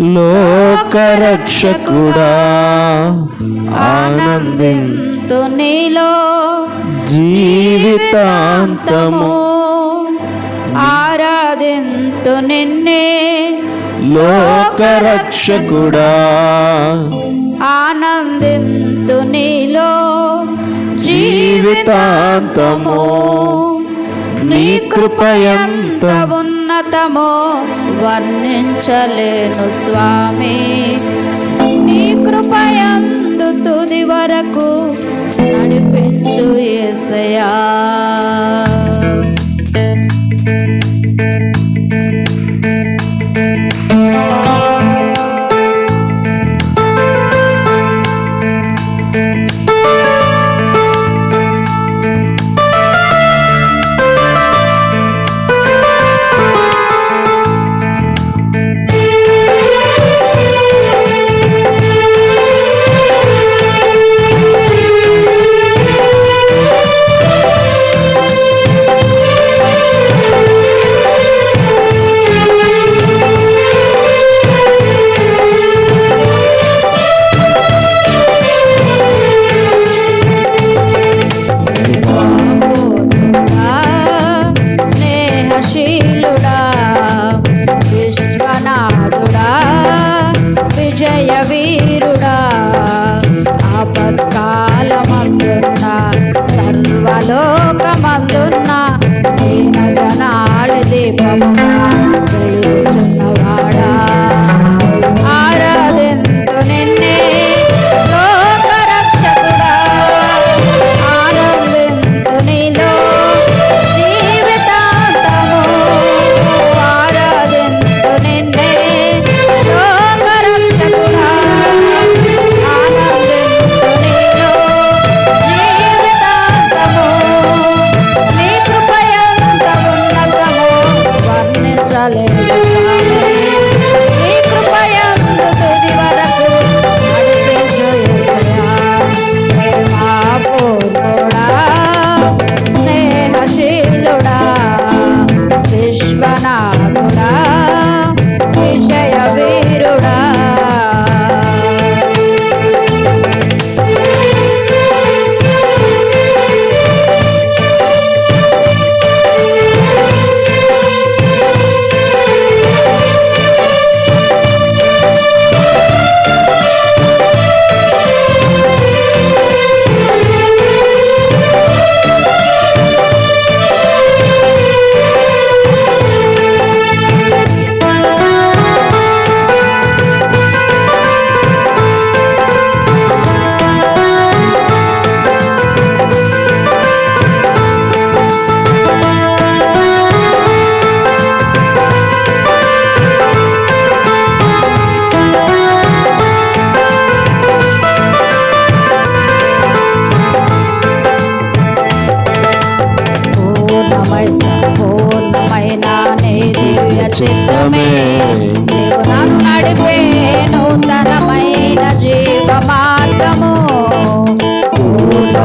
లోకరక్షకుడా ఆనందిం ఆనందింతు నీలో జీవితాంతము. ఆరాధింతు నిన్నే లోకరక్షకుడా ఆనందింతు నీలో జీవితాంతము. నీ కృపయంత ఉన్నతమో వర్ణించలేను స్వామి. నీ కృపయందు తుది వరకు నడిపించు యేసయ్యా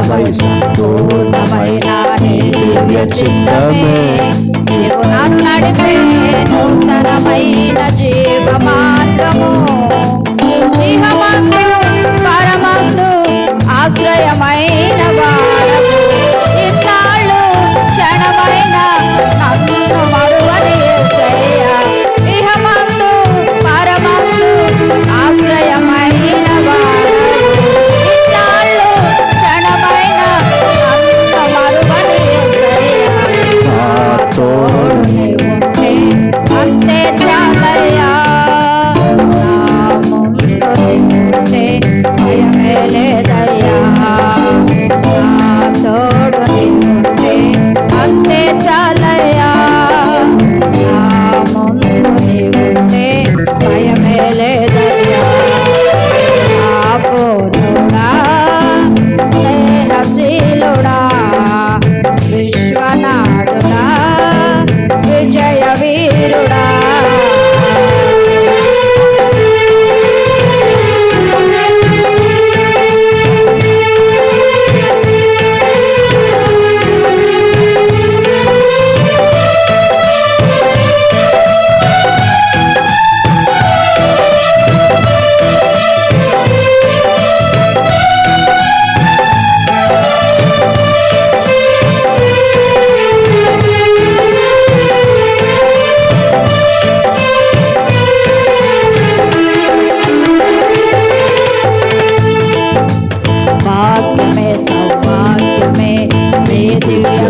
పూర్ణమై సంపూర్ణమైన నీ దివ్య చిత్తమే నీవు నడిపే నూతనమైన జీవ మార్గము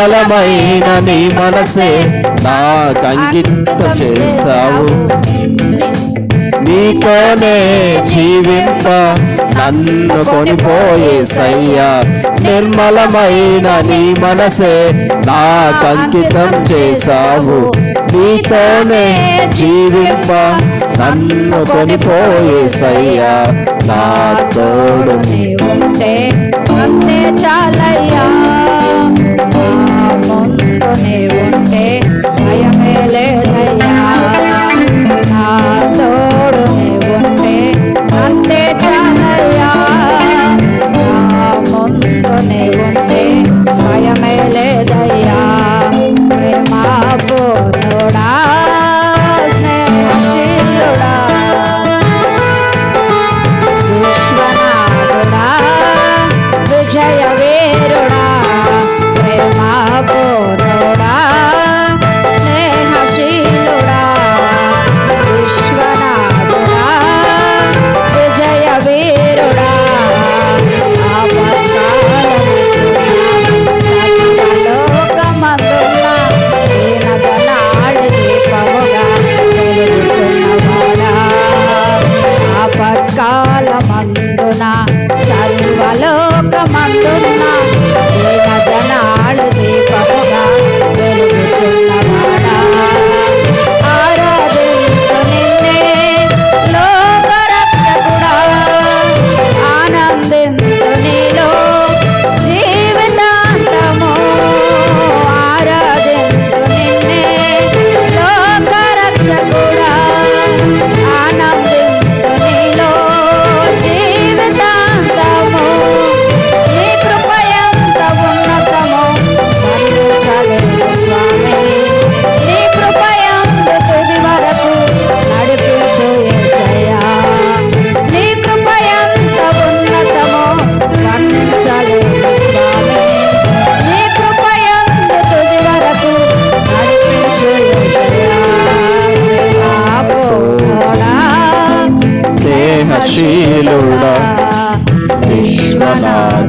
బలమైన నీ మనసే నాకు అంకితం చేశావు. నీకోనే జీవింప నన్ను కొనిపోయే సయ్యా నిర్మలమైన నీ మనసే నాకు అంకితం చేశావు. నీతోనే జీవింప నన్ను కొనిపోయే సయ్యా నా ఉంటే చాలయ్యా. సర్వలోకమందున్నా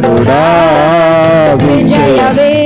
adorar. Vinde, Yahvé.